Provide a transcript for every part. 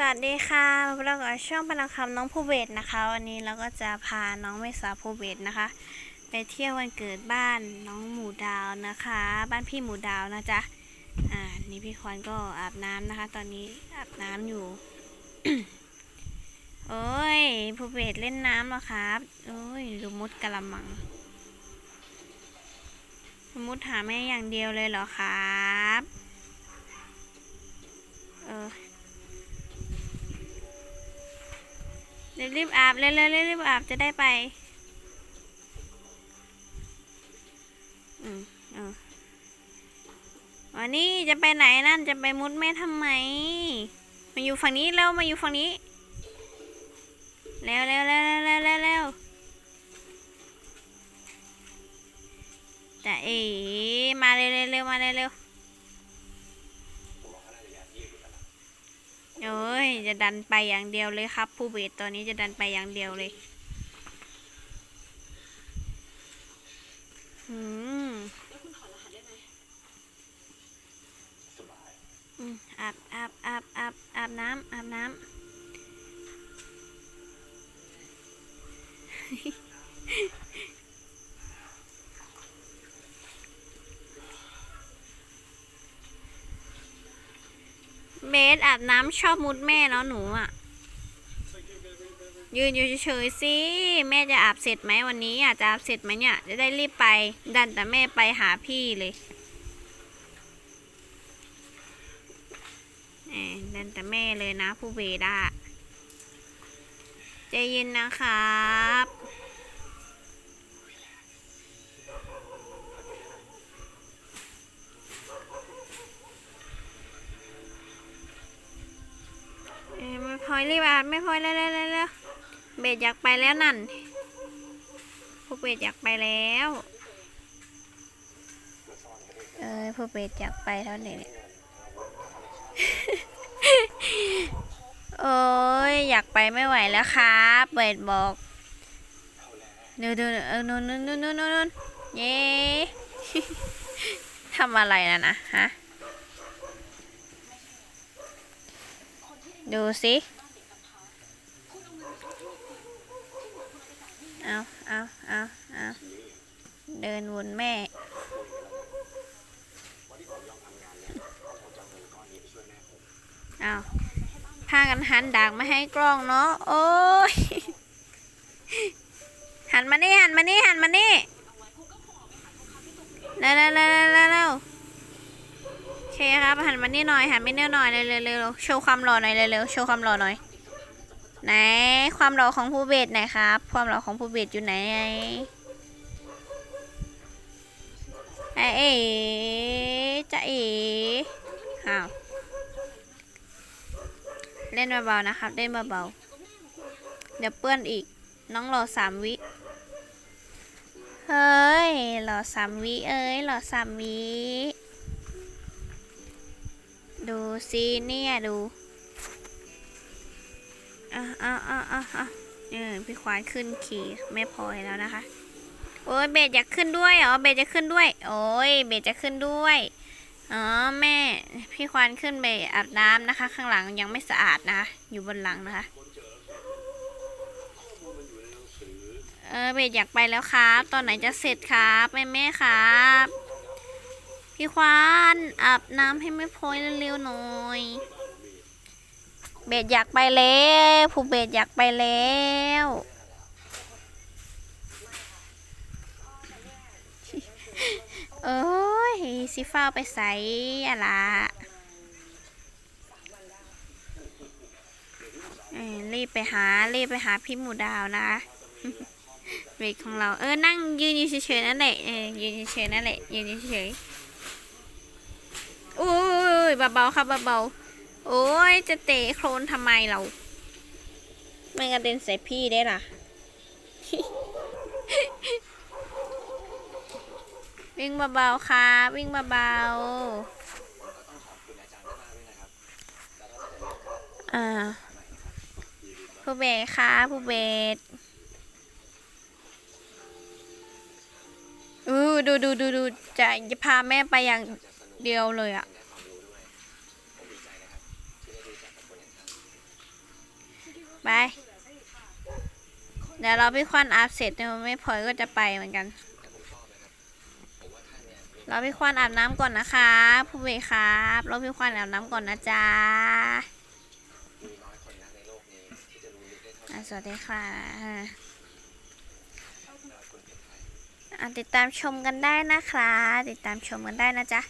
สวัสดีค่ะเราก็ช่องพลังคำน้องภูเบศนะคะ วันนี้เราก็จะพาน้องเมษาภูเบศนะคะ ไปเที่ยววันเกิดบ้านน้องหมูดาวนะคะ บ้านพี่หมูดาวนะจ๊ะอ่านี่พี่ควนก็อาบน้ำนะคะ ตอนนี้อาบน้ำอยู่ โอ้ยภูเบศเล่นน้ำเหรอครับโอ้ยลูมุดกะละมังลูมุดหาแม่อย่างเดียวเลยเหรอครับ รีบรีบๆอาบเร็วๆรีบๆอาบจะได้ไป อืมเออวันนี้จะไปไหนนั่นจะไปมุดแม่ทำไม มาอยู่ฝั่งนี้เร็วมาอยู่ฝั่งนี้เร็วเร็วเร็วเร็วเร็วเร็วแต่เอ๋มาเร็วเร็วเร็วมาเร็วเร็ว โอ้ย จะดันไปอย่างเดียวเลยครับ ผู้เบสตัวนี้จะดันไปอย่างเดียวเลย อืมอาบอาบอาบอาบอาบน้ำอาบน้ำ เบสอาบน้ำชอบมุดแม่เนาะหนูอะ ยืนอยู่เฉยๆสิ แม่จะอาบเสร็จไหมวันนี้อะจะอาบเสร็จไหมเนี่ย จะได้รีบไป ดันแต่แม่ไปหาพี่เลยดันแต่แม่เลยนะผู้เบสอะใจเย็นนะครับ อยไม่รีบอาบไม่พอยเร็วเร็วเร็วเร็วเบสอยากไปแล้วนั่นพวกเบสอยากไปแล้วเออพวกเบสอยากไปเท่านี้เนี่ยโอ้ยอยากไปไม่ไหวแล้วครับเบสบอกดูดูเออนู่นนู่นนู่นนู่นนู่นเย้ทำอะไรนะนะฮะ ดูสิ เอาเอาเอาเอาเดินวนแม่ เอาพากันหันดักมาให้กล้องเนาะ โอ้ย หันมานี่ หันมานี่ หันมานี่เร็วเร็วเร็วเร็วเร็วเร็วโอเคครับ หันมานี่หน่อย หันมานี่หน่อย เร็วเร็วเร็วโชว์ความหล่อหน่อย เร็วเร็วโชว์ความหล่อหน่อย ไหนความหล่อของผู้เบสไหนครับ ความหล่อของผู้เบสอยู่ไหนไอเอ๋จะเอ๋อ้าวเล่นเบาๆนะครับ เล่นเบาๆเดี๋ยวเปื้อนอีก น้องรอสามวิเฮ้ยรอสามวิเอ้ยรอสามวิดูสิเนี่ยดู อะอะอะอะอะเออพี่ควานขึ้นขี่แม่พลอยแล้วนะคะ โอ้ยเบสอยากขึ้นด้วยเหรอเบสจะขึ้นด้วย โอ้ยเบสจะขึ้นด้วยอ๋อแม่ พี่ควานขึ้นไปอาบน้ำนะคะ ข้างหลังยังไม่สะอาดนะคะ อยู่บนหลังนะคะ เออเบสอยากไปแล้วครับ ตอนไหนจะเสร็จครับแม่แม่ครับ พี่ควานอาบน้ำให้แม่พลอยเร็วๆหน่อย เบสอยากไปแล้วผู้เบสอยากไปแล้วเอ้ยสิฟ้าไปใส่อะล่ะเอ้ยรีบไปหารีบไปหาพี่หมูดาวนะเบสของเราเออนั่งยืนอยู่เฉยๆนั่นแหละเออยืนเฉยๆนั่นแหละยืนเฉยๆอุ้ยเบาๆครับเบาๆ โอ้ย จะเตะโคลนทำไมเราไม่กระเด็นใส่พี่ได้ล่ะ วิ่งเบาๆครับวิ่งเบาๆอ่าผู้เบสค่ะผู้เบสอือดูดูดูดูจะจะพาแม่ไปอย่างเดียวเลยอะ ไป เดี๋ยวเราพี่ควันอาบเสร็จเนี่ยไม่พอยก็จะไปเหมือนกัน เราพี่ควันอาบน้ำก่อนนะคะผู้เบครับ เราพี่ควันอาบน้ำก่อนนะจ๊ะสวัสดีค่ะอะติดตามชมกันได้นะคะ ติดตามชมกันได้นะจ๊ะ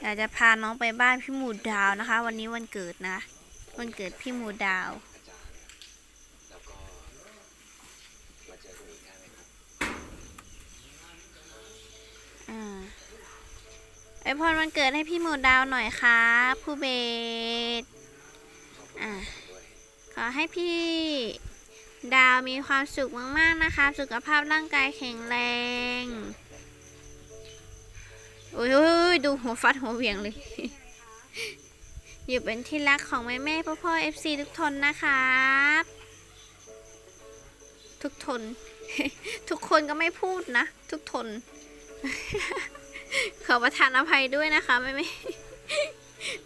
เดี๋ยวจะพาน้องไปบ้านพี่หมูดาวนะคะ วันนี้วันเกิดนะ วันเกิดพี่มูดาวอไอพรวันเกิดให้พี่หมูดาวหน่อยครับผู้เบสอ่าขอให้พี่ดาวมีความสุขมากๆนะคะ สุขภาพร่างกายแข็งแรงโอ้ยดูหัวฟัดหัวเวียงเลย อยู่เป็นที่รักของแม่แม่พ่อพ่อเอฟซีทุกทนนะครับ ทุกทน ทุกคนก็ไม่พูดนะ ทุกทน ขอประทานอภัยด้วยนะคะไม่ไม่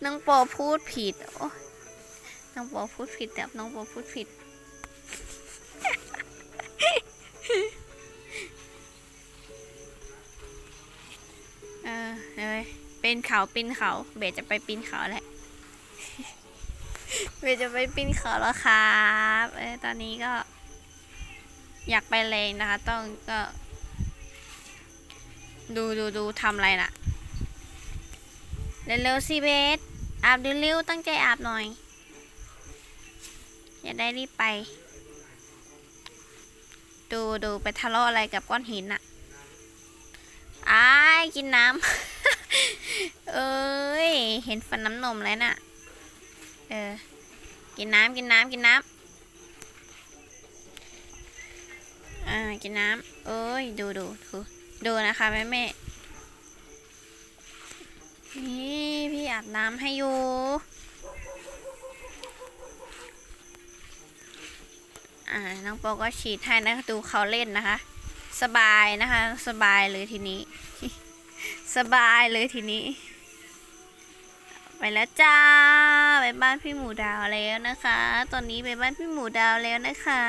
น้องปอพูดผิดโอ้ยน้องปอพูดผิดแต่น้องปอพูดผิด เออเลยเป็นเขาปีนเขา เบสจะไปปีนเขาแหละ เบสจะไปปีนเขาแล้วครับเออตอนนี้ก็ อยากไปเลงนะคะ ต้องก็ ดูดูดูทำอะไรน่ะ เร็วๆสิเบสอาบเร็วๆตั้งใจอาบหน่อย อย่าได้รีบไป ดูดูไปทะเลาะอะไรกับก้อนหินน่ะอ้ายกินน้ำ เอ้ย เห็นฟันน้ำนมแล้วน่ะ เออ กินน้ำกินน้ำกินน้ำอ่า กินน้ำเอ้ย ดูดูดูดูนะคะแม่แม่นี่พี่อาบน้ำให้อยู่อ่า น้องโปก็ฉีดให้นะคะดูเขาเล่นนะคะ สบายนะคะ สบายเลยทีนี้ สบายเลยทีนี้ ไปแล้วจ้าไปบ้านพี่หมูดาวแล้วนะคะ ตอนนี้ไปบ้านพี่หมูดาวแล้วนะคะ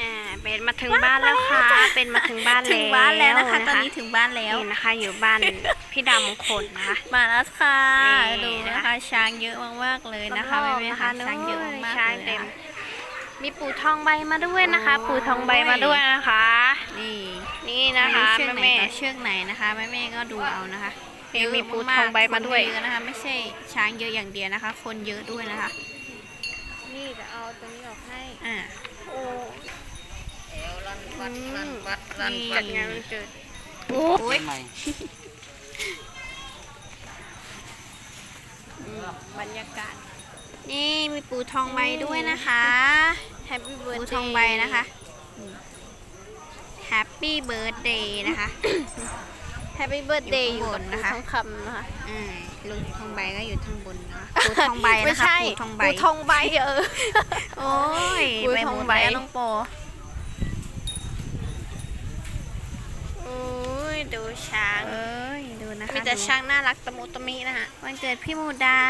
อ่าเป็นมาถึงบ้านแล้วค่ะ เป็นมาถึงบ้านถึงบ้านแล้วนะคะ ตอนนี้ถึงบ้านแล้วนี่นะคะ อยู่บ้านพี่ดาวมงคลนะคะมาแล้วค่ะนี่ดูนะนะคะคะช้างเยอะมากๆเลยนะคะแม่แม่ๆค่ะช้างเยอะมากๆช้างเลยเต็มนะคะมีปู่ทองใบมาด้วยนะคะโอ้ยปู่ทองใบมาด้วยนะคะ นี่ นี่นะคะไม่รู้เชือกไหนแม่ต่อเชือกไหนนะคะแม่แม่ๆก็ดูเอานะคะเห็นมีเยะปูทองใบมาด้วยคนเยอะนะคะ ไม่ใช่ช้างเยอะอย่างเดียวนะคะ คนเยอะด้วยนะคะๆนี่จะเอาตัวนี้ออกให้อ่าโอ้วัดอืมวัดจัดงานวันเกิดโอ้ยบรรยากาศ นี่มีปูทองใบด้วยนะคะแฮปปี้เบิร์ปูดทองใบนะคะแฮ ปปี้เบิร์ดเดย์นะคะ แฮปปี้เบิร์ดเดย์ออยู่ยู่ข้ากังบบนนะคะทองคำนะคะอ่าลูกทองใบก็อยู่ทางบนนะคะปูทองใบไม่นะคะใช่ปูทองใบปู่ทองใบเออ โอ้ยปูไปทหองมดใบแล้วน้องโปโอ้ยดูช้างเอ้ยดูนะคะมีแต่ดูช้างน่ารักตะมุตะมินะฮะวันเกิดพี่หมูดา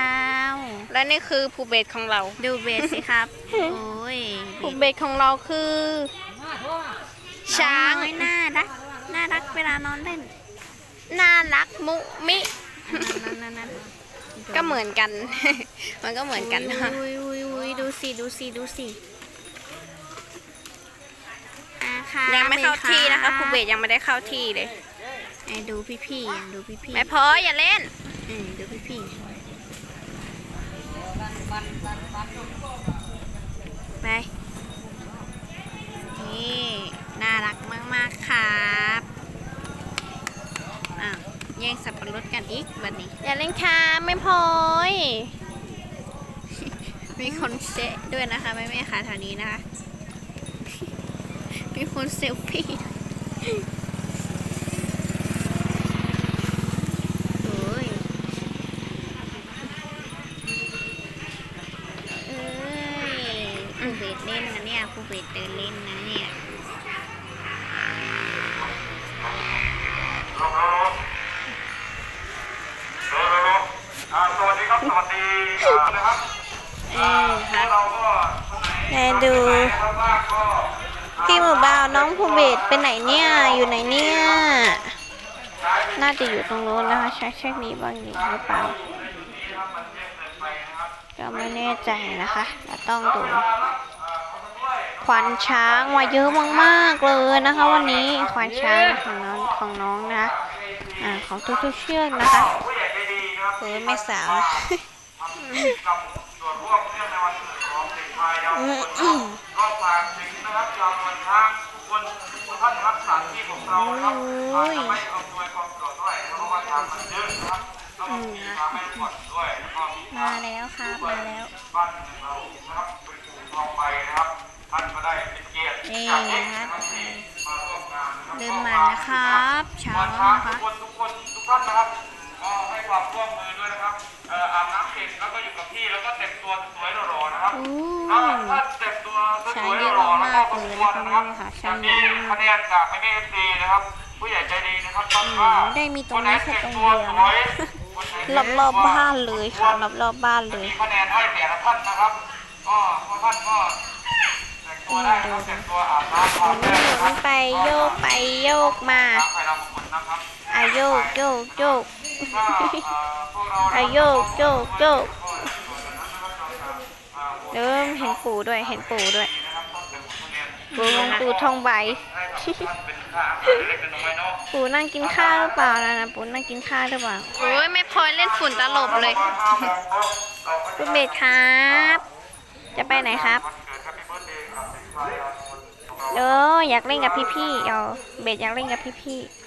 ว และนี่คือภูเบศของเรา ดูเบสสิครับ โอ้ยภูเบศของเราคือ ช้างน้อยน่ารักน่ารักเวลานอนเล่น น่ารักมุมินั่นนั่นนั่นก็เหมือนกัน มันก็เหมือนกันนะอุ้ยอุ้ยอุ้ยดูสิดูสิดูสิอะค่ะยังไม่เข้าที่นะคะบภูเบศยังไม่ได้เข้าที่เลยไอ้ดูพี่พี่ๆอะดูพี่พี่ไม่พออย่าเล่นอืมดูพี่พี่ไป มากๆครับอ้าวแย่งสับปะรดกันอีกวันนี้ อย่าเล่นค่ะไม่พอยมีคนเซะด้วยนะคะแม่แม่ๆค่ะแถวนี้นะคะ มีคนเซลฟี่โอ้ยเอ้ยผู้เบสเล่นนะเนี่ยผู้เบสเดินเล่นนะเนี่ย อนะครับเออค่ะเราก็แม่ดูนะครับว่าก็พี่หมูบ่าวน้องภูเบศไปไหนเนี่ย อยู่ไหนเนี่ย น่าจะอยู่ตรงโน้นนะคะใช้เชือกนี้บ้างอยู่หรือเปล่าก็ไม่แน่ใจนะคะเราต้องดู ขวัญช้างมาเยอะมากๆเลยนะคะ วันนี้ขวัญช้างของน้องของน้องนะคะอ่าของทุกๆเชือกนะคะผู้ใหญ่ใจดีนะครับเออไม่สาวนะกับส่วนร่วมเนื่องในวันเกิดของเด็กชายดาวคนก็ฝากถึงนะครับชาวตะวันช้างทุกคนทุกท่านนะครับสถานที่ของเรานะครับอาจจะไม่อำนวยความสะดวกเท่าไหร่เพราะว่าทางมันเยอะนะครับต้องมีทางไม่หมดด้วยแล้วก็มีมาแล้วครับมาแล้วบ้านเรานะครับเป็นกลุ่มทองไปนะครับท่า นก็ได้เป็นเกียรตินี่จากเด็กนะนะครับคะที่มาร่วมงานนะครับเดินมานะครับเช้าวันช้างนะทุคะกคนทุกคนทุกท่านนะครับก็ให้ความร่วมมือด้วยนะครับเอ่ออาบน้ำเสร็จแล้วก็อยู่กับที่แล้วก็แต่งตัวสวยๆหล่อๆนะครับอู้ถ้าถ้าแต่งตัวสวยๆหล่อๆแล้วก็สมควรนะครับจะมีคะแนนจากแม่เอฟซีนะครับผู้ใหญ่ใจดีนะครับต้องว่าได้มีตรงนี้แค่ตรงเดียวสนะวยคนไหนรอบรอบๆบ้านเลยค่ะรอบรอบๆบ้านเลยมีคะแนนให้แต่ละท่านนะครับก็พวกท่านก็ หมุน้นไปโยกไปโยกมาำให้เราทุโยกโยกโยกอาโยกโยกโยกเริ่มเห็นปู่ด้วยเห็นปู่ด้วยปู่ปู่ทองใบปู่นั่งกินข้าวหรือเปล่านะนะปู่นั่งกินข้าวหรือเปล่าโอ้ยไม่พอเล่นฝุ่นตลบเลยคุณเบสครับ จะไปไหนครับ เอออยากเล่นกับพี่ๆเอาเบสอยากเล่นกับพี่ๆ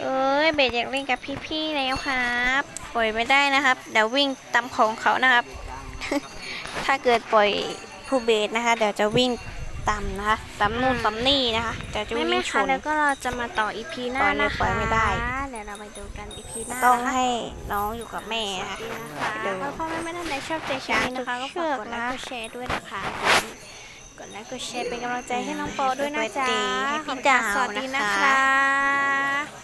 เอ้ยเบสอยากเล่นกับพี่ๆแล้วครับปล่อยไม่ได้นะครับเดี๋ยววิ่งตามของเขานะครับ ถ้าเกิดปล่อยผู้เบสนะคะเดี๋ยวจะวิ่ง ตามนะคะตามนู่นตามนี่นะคะเดี๋ยวจะวิ่งชนแล้วก็เราจะมาต่ออีพีหน้าปล่อยเลยนะปล่อยคะ ไม่ได้เดี๋ยวเราไปดูกันอีพีหน้าต้องนะคะให้น้องอยู่กับแม่นะคะนะคะเดี๋ยวแล้วพ่อแม่ไม่ท่านใดชอบใจคลิปนี้นะคะก็ฝากกดไลค์กดแชร์ด้วยนะคะกดไลค์กดแชร์เป็นกำลังใจให้น้องปอด้วยนะจ๊ะให้พี่ขอบคุณดาวค่ะสวัสดีนะนะคะคะ